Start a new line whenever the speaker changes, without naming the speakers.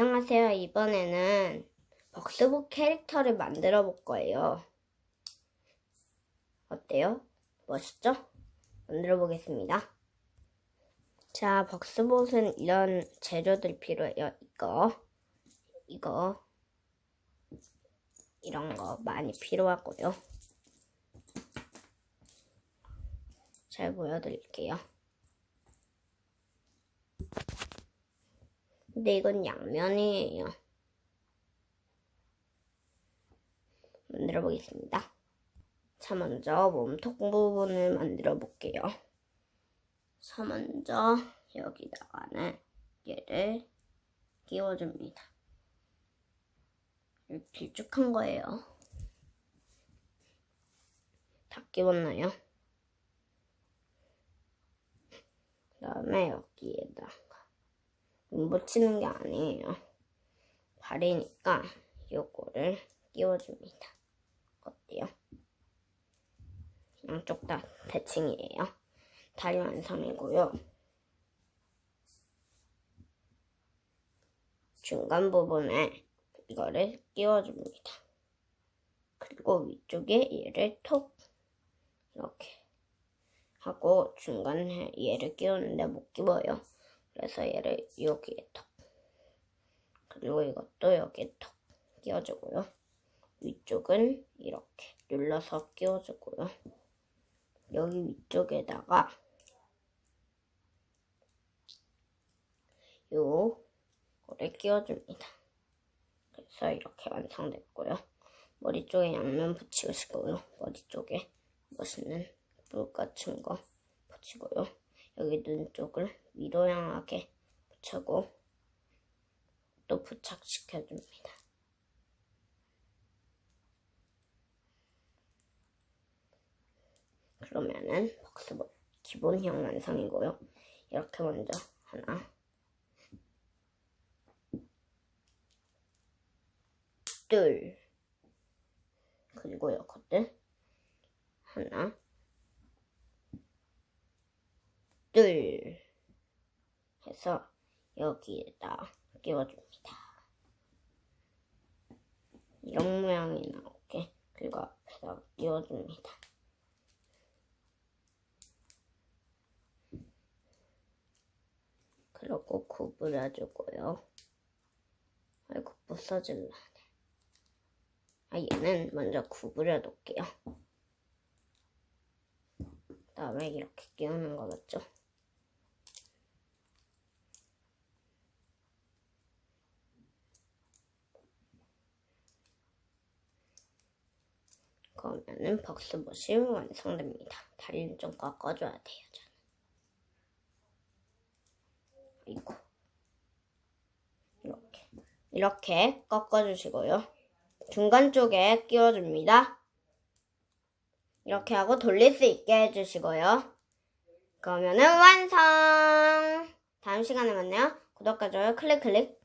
안녕하세요. 이번에는 벅스북 캐릭터를 만들어 볼 거예요. 어때요? 멋있죠? 만들어 보겠습니다. 자, 벅스봇은 이런 재료들 필요해요. 이거, 이거, 이런 거 많이 필요하고요. 잘 보여드릴게요. 근데 이건 양면이에요. 만들어 보겠습니다. 자, 먼저 몸통 부분을 만들어 볼게요. 자, 먼저 여기다가는 얘를 끼워줍니다. 길쭉한 거예요. 다 끼웠나요? 그 다음에 여기에다 가눈 붙이는 게 아니에요. 발이니까 요거를 끼워줍니다. 어때요? 양쪽 다 대칭이에요. 다리 완성이고요. 중간 부분에 이거를 끼워줍니다. 그리고 위쪽에 얘를 톡 이렇게 하고 중간에 얘를 끼우는데 못 끼워요. 그래서 얘를 여기에 톡 그리고 이것도 여기에 톡 끼워주고요. 위쪽은 이렇게 눌러서 끼워주고요. 여기 위쪽에다가 요거를 끼워줍니다. 그래서 이렇게 완성됐고요. 머리 쪽에 양면 붙이시고요. 머리 쪽에 멋있는 뿔 같은 거 붙이고요. 여기 눈 쪽을 위로 향하게 붙이고 또 부착시켜줍니다. 그러면은 박스봇 기본형 완성이고요. 이렇게 먼저 하나, 둘, 그리고 이것들 하나, 둘 해서 여기에다 끼워줍니다. 이런 모양이 나오게 그리고 앞에다 끼워줍니다. 그리고 구부려주고요. 아이고 부서질라. 아 얘는 먼저 구부려 놓을게요. 그 다음에 이렇게 끼우는 거 맞죠? 그러면은 벅스봇이 완성됩니다. 다리는 좀 꺾어줘야 돼요. 저는. 이거 이렇게 이렇게 꺾어주시고요. 중간 쪽에 끼워줍니다. 이렇게 하고 돌릴 수 있게 해주시고요. 그러면은 완성! 다음 시간에 만나요. 구독과 좋아요 클릭 클릭